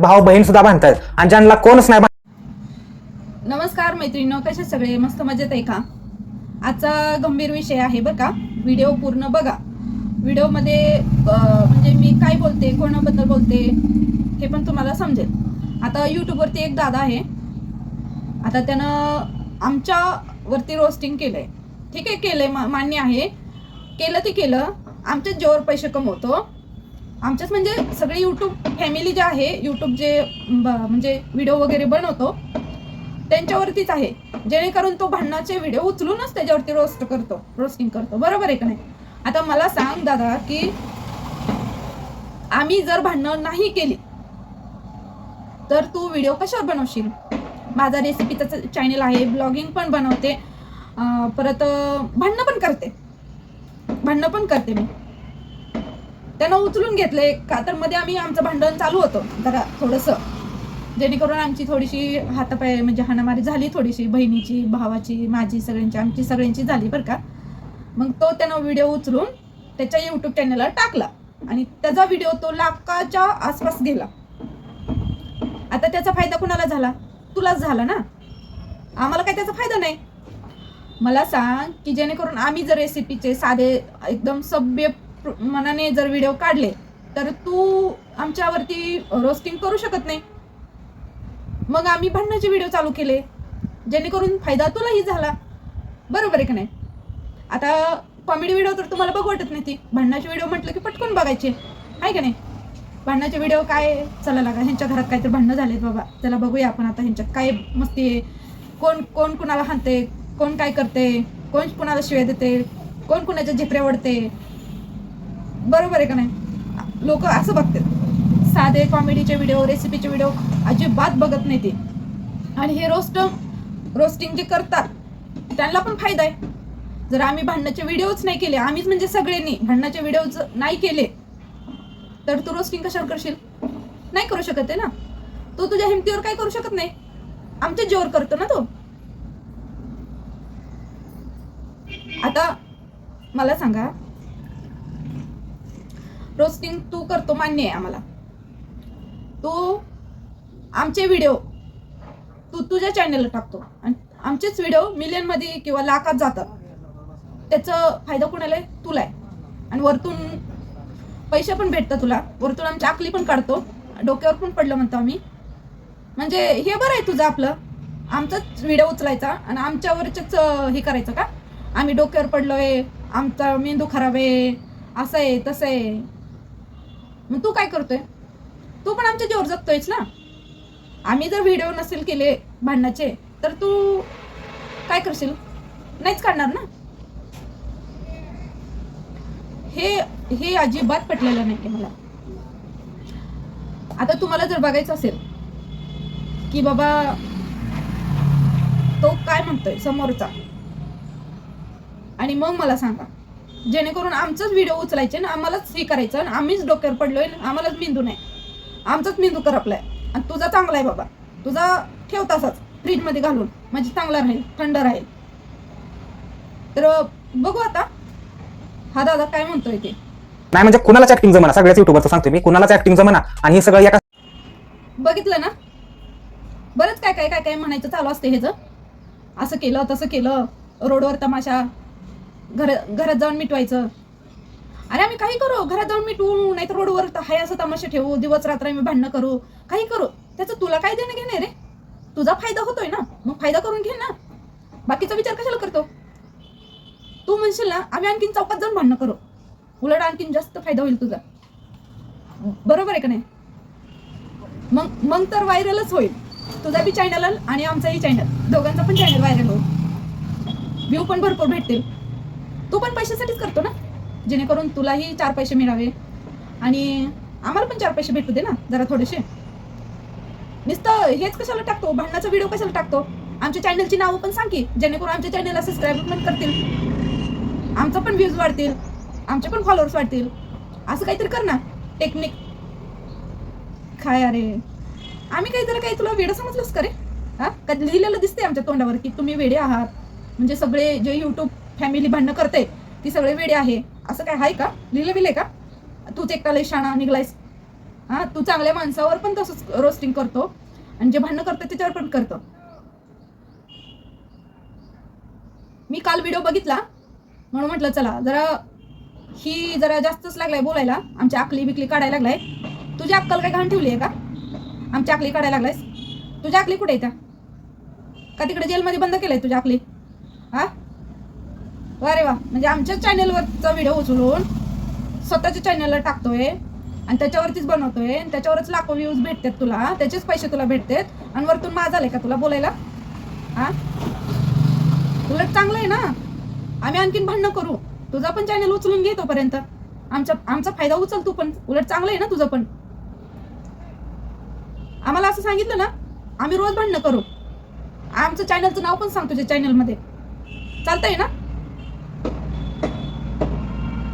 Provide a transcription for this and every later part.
भाऊ बहीण सुद्धा बांधतात आणि ज्यांना कोणच नाही नमस्कार मैत्रिणी कसे सगळे? मस्त मजेत आहे का? आजचा गंभीर विषय आहे बरं का. व्हिडिओ पूर्ण बघा. व्हिडिओमध्ये म्हणजे मी काय बोलते कोणाबद्दल बोलते हे पण तुम्हाला समजेल. आता यूट्यूबवरती एक दादा आहे. आता त्यानं आमच्यावरती रोस्टिंग केलंय. ठीक आहे केलंय आहे मान्य आहे. केलं ते केलं. आमच्याच जेवर पैसे कमवतो. आमच्याच म्हणजे सगळी यूट्यूब फॅमिली जे आहे यूट्यूब जे म्हणजे व्हिडिओ वगैरे बनवतो त्यांच्यावरतीच आहे. जेणेकरून तो भांडणाचे व्हिडिओ उचलूनच त्याच्यावरती रोस्ट करतो रोस्टिंग करतो. बरोबर आहे का नाही? आता मला सांग दादा की आम्ही जर भांडणं नाही केली तर तू व्हिडिओ कशावर बनवशील? माझा रेसिपीचा चॅनल आहे ब्लॉगिंग पण बनवते परत भांडणं पण करते. भांडणं पण करते मी. त्यांना उचलून घेतले. का तर मध्ये आम्ही आमचं भांडण चालू होतं. जरा थोडंसं. जेणेकरून आमची थोडीशी हातापाय म्हणजे हाणामारी झाली थोडीशी. बहिणीची भावाची माझी सगळ्यांची आमची सगळ्यांची झाली बरं का. मग तो त्यानं व्हिडिओ उचलून त्याच्या यूट्यूब चॅनलला टाकला. आणि त्याचा व्हिडिओ तो लाखाच्या आसपास गेला. आता त्याचा फायदा कुणाला झाला? तुलाच झाला ना? आम्हाला काय त्याचा फायदा नाही? मला सांग की जेणेकरून आम्ही जर रेसिपीचे साधे एकदम सभ्य मनाने जर व्हिडिओ काढले तर तू आमच्यावरती रोस्टिंग करू शकत नाही. मग आम्ही भांडणाचे व्हिडिओ चालू केले. जेणेकरून फायदा तुलाही झाला. बरोबर आहे का नाही? आता कॉमेडी व्हिडिओ तर तुम्हाला बघ वाटत नाही ती. भांडणाचे व्हिडिओ म्हटलं की पटकन बघायचे. आहे का नाही? भांडणाचे व्हिडिओ काय? चला लागा ह्यांच्या घरात काहीतरी भांडणं झालेत बाबा. चला बघूया आपण आता ह्यांच्यात काय मस्ती आहे. कोण कोण कुणाला हाणते? कोण काय करते? कोण कुणाला शिव्या देते? कोण कुणाच्या झिपऱ्या ओढते? बरोबर आहे का नाही? लोक असं बघतात. साधे कॉमेडीचे व्हिडिओ रेसिपीचे व्हिडिओ अजिबात बघत नाही ते. आणि हे रोस्ट रोस्टिंग जे करतात त्यांना पण फायदा आहे. जर आम्ही भांडणाचे व्हिडिओच नाही केले आम्हीच म्हणजे सगळ्यांनी भांडणाचे व्हिडिओज नाही केले तर तू रोस्टिंग कशावर करशील? नाही करू शकत आहे ना? तू तुझ्या हिमतीवर काय करू शकत नाही. आमच्या जोर करतो ना तो. आता मला सांगा रोस्टिंग तू करतो मान्य आहे आम्हाला. तू आमचे व्हिडिओ तू तुझ्या चॅनलला टाकतो. आणि आमचेच व्हिडिओ मिलियनमध्ये किंवा लाखात जातात. त्याचं फायदा कुणाला आहे? तुला आहे. आणि वरतून पैसे पण भेटतात तुला. वरतून आमची आकली पण काढतो. डोक्यावर पण पडलं म्हणतो आम्ही. म्हणजे हे बरं आहे तुझं आपलं. आमचाच व्हिडिओ उचलायचा आणि आमच्यावरच हे करायचं का? आम्ही डोक्यावर पडलोय आमचा मेंदू खराब आहे. असं आहे तसं आहे. मग तू काय करतोय? तू पण आमच्या जोर जगतोयस ना? आम्ही जर व्हिडिओ नसेल केले भांडणाचे तर तू काय करशील? नाहीच काढणार ना? हे हे अजिबात पटलेलं नाही की मला. आता तुम्हाला जर बघायचं असेल की बाबा तो काय म्हणतोय समोरचा? आणि मग मला सांगा. जेणेकरून आमचाच व्हिडिओ उचलायचे ना आम्हालाच हे करायचं आणि आम्हीच डोक्यावर पडलोय ना आम्हालाच मेंदू नाही. आमचाच मेंदू करपलाय. आणि तुझा चांगला आहे बाबा. तुझा ठेव तसाच फ्रीजमध्ये घालून. म्हणजे चांगला राहील थंड राहील. तर बघू आता. हा दादा काय म्हणतोय ते? नाही म्हणजे कुणालाच ऍक्टिंग जमना. सगळ्याच युट्यूबरचं सांगतो मी. कुणालाच ऍक्टिंग जमना. आणि हे सगळं एका बघितलं ना? बरंच काय काय काय काय म्हणायचं चालू असते ह्याचं असं केलं तसं केलं. रोडवर तमाशा. घर घरात जाऊन मिटवायचं. अरे आम्ही काही करू घरात जाऊन मिटवू नाहीतर रोडवर हाय असं तमाशा ठेवू दिवस रात्र आम्ही भांडणं करू काही करू. त्याचं तुला काय देणं घेणे रे? तुझा फायदा होतोय ना? मग फायदा करून घे ना. बाकीचा विचार कशाला करतो? तू म्हणशील ना आम्ही आणखीन चौकात जाऊन भांडणं करू. उलट आणखीन जास्त फायदा होईल तुझा. बरोबर आहे का नाही? मग मग तर व्हायरलच होईल. तुझा बी चॅनल आणि आमचाही चॅनल दोघांचा पण चॅनल व्हायरल होईल व्ह्यू पण भरपूर भेटतील. तू पण पैशासाठीच करतो ना? जेणेकरून तुलाही चार पैसे मिळावे. आणि आम्हाला पण चार पैसे भेटू दे ना जरा थोडेसे. नुसतं हेच कशाला टाकतो? भांडणाचा व्हिडिओ कशाला टाकतो? आमच्या चॅनलची नावं पण सांग की जेणेकरून आमच्या चॅनलला सबस्क्राईब पण करतील. आमचा पण व्ह्यूज वाढतील. आमचे पण फॉलोअर्स वाढतील. असं काहीतरी कर ना टेक्निक काय अरे? आम्ही काहीतरी काही तुला वेडं समजलंच का रे? हा? का लिहिलेलं दिसते आमच्या तोंडावर की तुम्ही वेडे आहात? म्हणजे सगळे जे यूट्यूब फॅमिली भांडणं करते. ती सगळे वेडे आहे. असं काय आहे का? लिहिलं बिले का? तूच एकटा लय शाणा निघलायस. हा तू चांगल्या माणसावर पण तसंच रोस्टिंग करतो. आणि जे भांडणं करतं त्याच्यावर पण करतो. मी काल व्हिडिओ बघितला. म्हणून म्हटलं चला जरा ही जरा जास्तच लागलाय बोलायला. आमच्या आकली बिकली काढायला लागलाय. तुझी अक्कल काय घाण ठेवली आहे का? आमच्या आकली काढायला लागलायस. तुझ्या आकली कुठे येत्या का तिकडे जेलमध्ये बंद केलंय तुझ्या आकली? हा? अरे वा. म्हणजे आमच्याच चॅनेलवरचा व्हिडिओ उचलून स्वतःच्या चॅनलला टाकतोय आणि त्याच्यावरतीच बनवतोय आणि त्याच्यावरच लाखो व्ह्यूज भेटतात तुला. त्याचेच पैसे तुला भेटतात. आणि वरतून माझा आले का तुला बोलायला? हा? उलट चांगलं आहे ना? आम्ही आणखीन भांडणं करू. तुझा पण चॅनल उचलून घे तोपर्यंत. आमचा आमचा फायदा उचल तू पण. उलट चांगलं आहे ना तुझं पण? आम्हाला असं सांगितलं ना? आम्ही रोज भांडणं करू. आमचं चॅनलचं नाव पण सांग तुझ्या चॅनलमध्ये चालतंय ना?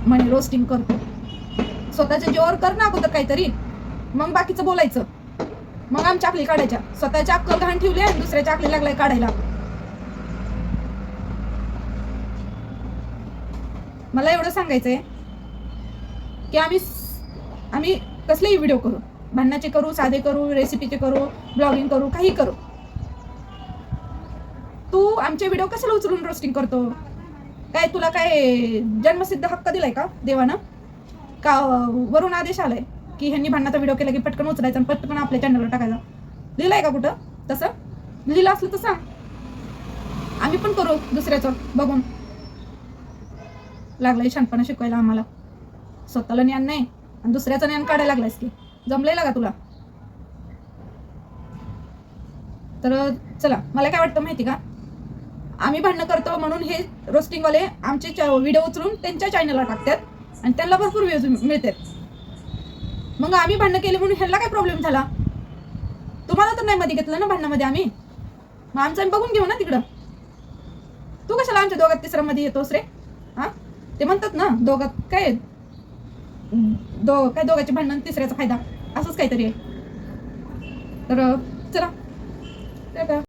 म्हणे रोस्टिंग करतो. स्वतःच्या जेवर कर ना अगोदर काहीतरी. मग बाकीचं बोलायचं. मग आमच्या आकली काढायच्या. स्वतःच्या अक्कल घाण ठेवली आणि दुसऱ्याच्या आकली लागलाय काढायला. मला एवढं सांगायचंय की आम्ही आम्ही कसलेही व्हिडिओ करू. भांडणाचे करू साधे करू रेसिपीचे करू ब्लॉगिंग करू काही करू. तू आमचे व्हिडिओ कशाला उचलून रोस्टिंग करतो? काय तुला काय जन्मसिद्ध हक्क दिलाय का देवानं? का वरून आदेश आलाय की ह्यांनी भांडणाचा व्हिडिओ केला की पटकन उचलायचा आणि पटकन आपल्या चॅनलवर टाकायचा? लिहिलंय का कुठं? तसं? लिहिलं असलं तर सांग. आम्ही पण करू दुसऱ्याचं बघून. लागलाय छानपणा शिकवायला आम्हाला. स्वतःला ज्ञान नाही आणि दुसऱ्याचं ज्ञान काढायला लागलायस की. जमलंय का तुला? तर चला मला काय वाटतं माहिती का? आम्ही भांडणं करतो म्हणून हे रोस्टिंगवाले आमचे व्हिडिओ उचलून त्यांच्या चॅनलला टाकतात आणि त्यांना भरपूर व्ह्यूज मिळतात. मग आम्ही भांडणं केली म्हणून ह्याला काय प्रॉब्लेम झाला? तुम्हाला तर नाही मध्ये घेतलं ना भांडणामध्ये आम्ही? मग आमचं आम्ही बघून घेऊ ना तिकडं. तू कशाला आमच्या दोघात तिसऱ्यामध्ये येतोस रे? हा? ते म्हणतात ना दोघात काय? दो काय दोघांचे भांडण तिसऱ्याचा फायदा? असंच काहीतरी आहे. तर चला.